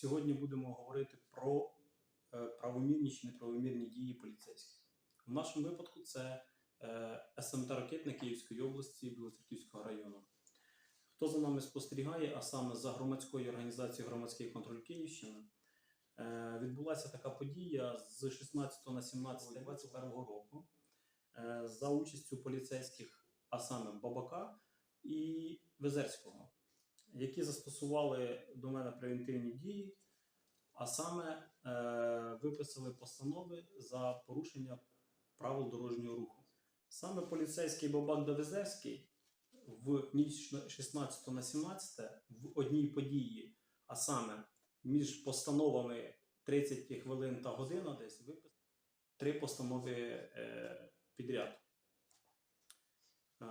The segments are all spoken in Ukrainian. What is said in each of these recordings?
Сьогодні будемо говорити про е, правомірні чи неправомірні дії поліцейських. В нашому випадку це е, СМТ Ракетна Київської області Білоцерківського району. Хто за нами спостерігає, а саме за громадською організацією Громадський контроль Київщини, е, відбулася така подія з 16 на 17 2021 року за участю поліцейських, а саме Бабака і Везерського, які застосували до мене превентивні дії, а саме е, виписали постанови за порушення правил дорожнього руху. Саме поліцейський Бабак Давезерський в ніч 16 на 17 в одній події, а саме між постановами 30 хвилин та година десь виписав три постанови е, підряд. Е,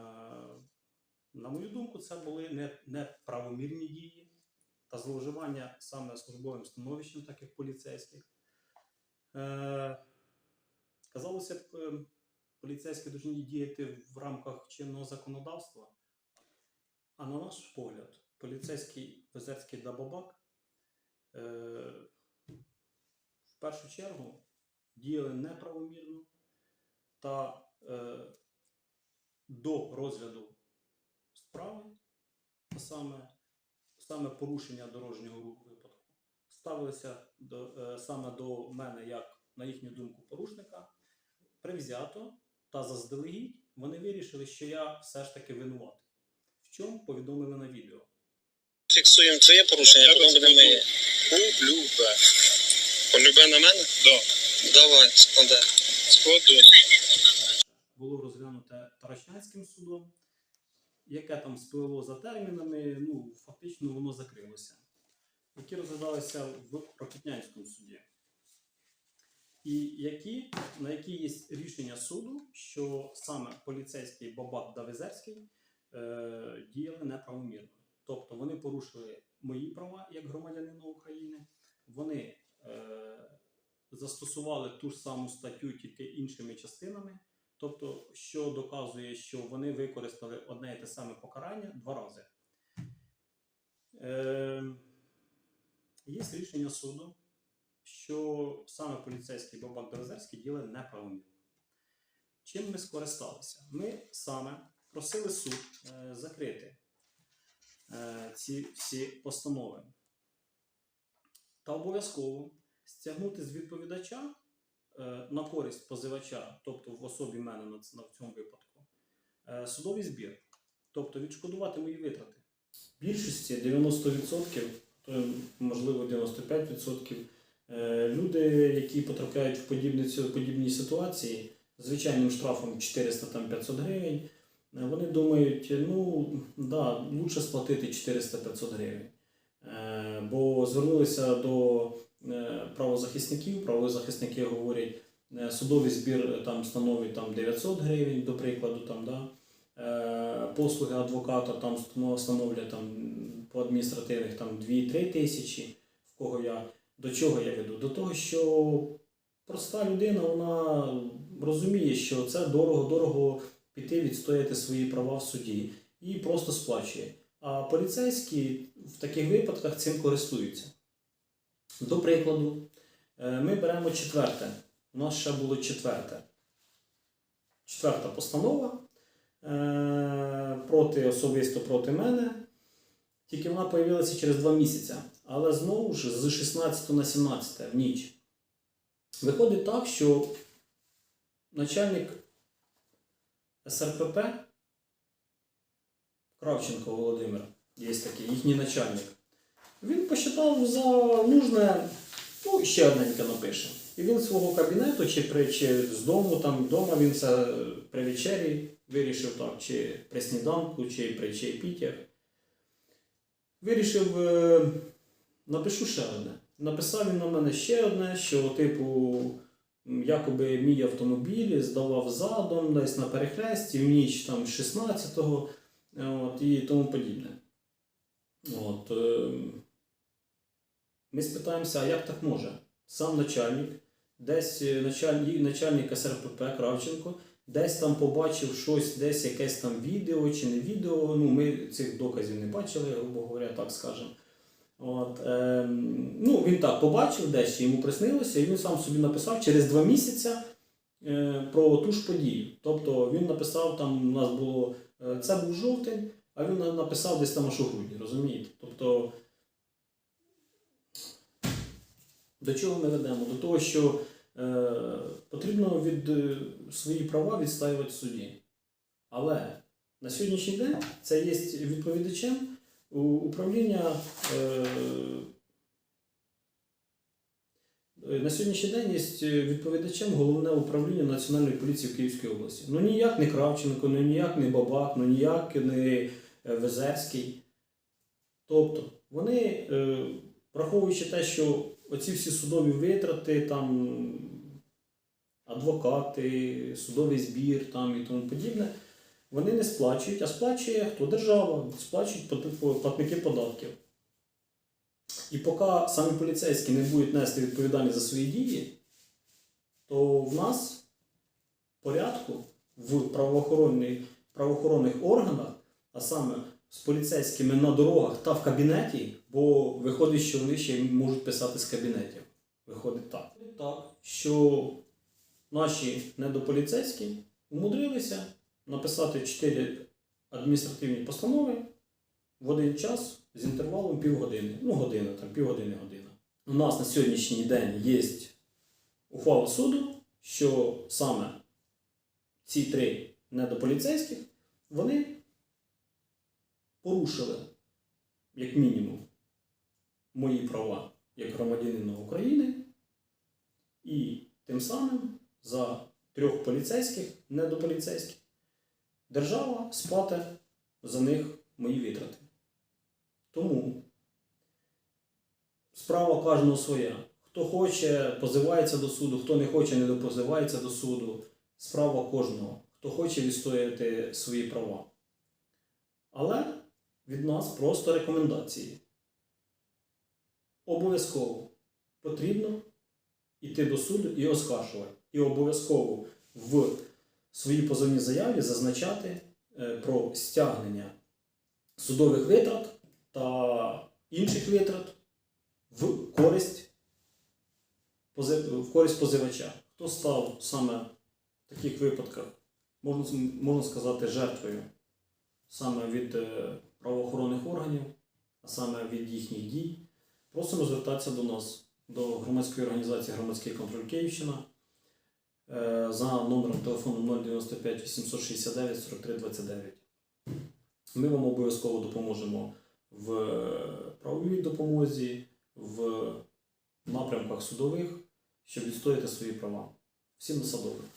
на мою думку, це були не, неправомірні дії та зловживання саме службовим становищем таких поліцейських. Е, казалося б, е, поліцейські повинні діяти в рамках чинного законодавства. А на наш погляд, поліцейський Везерський Дабабак е, в першу чергу діяли неправомірно та е, до розгляду справи, а саме, саме порушення дорожнього руху випадку, ставилися до, е, саме до мене як, на їхню думку, порушника, привзято та заздалегідь вони вирішили, що я все ж таки винуватий. В чому повідомили на відео. Фіксуємо твоє порушення, потім будемо. Любе. Полюбе на мене? Да. Давай, складай. Складу. було розглянуте Таращанським судом, яке там спливло за термінами, ну, фактично воно закрилося, які розглядалися в Рокітнянському суді. І які, на які є рішення суду, що саме поліцейський Бабак Давезерський е, діяли неправомірно. Тобто вони порушили мої права як громадянина України, вони е, застосували ту ж саму статтю, тільки іншими частинами. Тобто, що доказує, що вони використали одне і те саме покарання два рази. Е, є рішення суду, що саме поліцейський Бабак Дерезерський діяли неправомірно. Чим ми скористалися? Ми саме просили суд е, закрити е, ці всі постанови та обов'язково стягнути з відповідача на користь позивача, тобто в особі мене на, цьому випадку, е, судовий збір, тобто відшкодувати мої витрати. В більшості 90%, можливо 95%, е, люди, які потрапляють в подібні, подібні ситуації, звичайним штрафом 400-500 гривень, е, вони думають, ну, да, лучше сплатити 400-500 гривень. Е, Бо звернулися до е, правозахисників. Правозахисники говорять, е, судовий збір е, там становить там 900 гривень, до прикладу, там, да. Е, послуги адвоката там становлять там, по адміністративних там, 2-3 тисячі. В кого я, до чого я веду? До того, що проста людина вона розуміє, що це дорого-дорого піти відстояти свої права в суді і просто сплачує. А поліцейські в таких випадках цим користуються. До прикладу, е, ми беремо четверте. У нас ще було четверте. Четверта постанова е, проти особисто проти мене. Тільки вона з'явилася через два місяці. Але знову ж з 16 на 17 в ніч. Виходить так, що начальник СРПП Кравченко Володимир, є такий їхній начальник. Він посчитав за нужне, ну, ще одненьке напише. І він з свого кабінету чи, при, чи з дому, там вдома він це е, при вечері вирішив так, чи при сніданку, чи при чайпітях. Вирішив, е, напишу ще одне. Написав він на мене ще одне, що, типу, якоби мій автомобіль здавав задом десь на перехресті в ніч там 16-го от, і тому подібне. От, е, ми спитаємося, а як так може? Сам начальник, десь е, начальник, начальник СРПП Кравченко, десь там побачив щось, десь якесь там відео чи не відео. Ну, ми цих доказів не бачили, грубо говоря, так скажемо. От, ем, ну, він так побачив дещо, йому приснилося, і він сам собі написав через два місяці е, про ту ж подію. Тобто він написав там, у нас було, е, це був жовтень, а він написав десь там аж у грудні, розумієте? Тобто, до чого ми ведемо? До того, що е, потрібно від е, свої права відстаювати суді. Але на сьогоднішній день це є відповідачем управління. Е, е, на сьогоднішній день є відповідачем головне управління Національної поліції в Київській області. Ну ніяк не Кравченко, ну ніяк не Бабак, ну ніяк не е, Везерський. Тобто вони, е, враховуючи те, що оці всі судові витрати, там адвокати, судовий збір там, і тому подібне, вони не сплачують, а сплачує хто держава, сплачують платники податків. І поки самі поліцейські не будуть нести відповідальність за свої дії, то в нас порядку в правоохоронних, правоохоронних органах, а саме з поліцейськими на дорогах та в кабінеті, бо виходить, що вони ще можуть писати з кабінетів. Виходить так. Так, що наші недополіцейські умудрилися написати 4 адміністративні постанови в один час з інтервалом півгодини. Ну, година, там, півгодини, година. У нас на сьогоднішній день є ухвала суду, що саме ці три недополіцейських вони порушили, як мінімум, мої права як громадянина України, і тим самим за трьох поліцейських, недополіцейських, держава сплатить за них мої витрати. Тому справа кожного своя. Хто хоче, позивається до суду, хто не хоче, не допозивається до суду. Справа кожного. Хто хоче відстояти свої права. Але від нас просто рекомендації. Обов'язково потрібно йти до суду і оскаржувати. І обов'язково в своїй позовній заяві зазначати е, про стягнення судових витрат та інших витрат в користь, в користь позивача. Хто став саме в таких випадках, можна, можна сказати, жертвою саме від е, правоохоронних органів, а саме від їхніх дій, просимо звертатися до нас, до громадської організації Громадський контроль Київщина е, за номером телефону 095 869 43 29. Ми вам обов'язково допоможемо в правовій допомозі, в напрямках судових, щоб відстояти свої права. Всім на садових.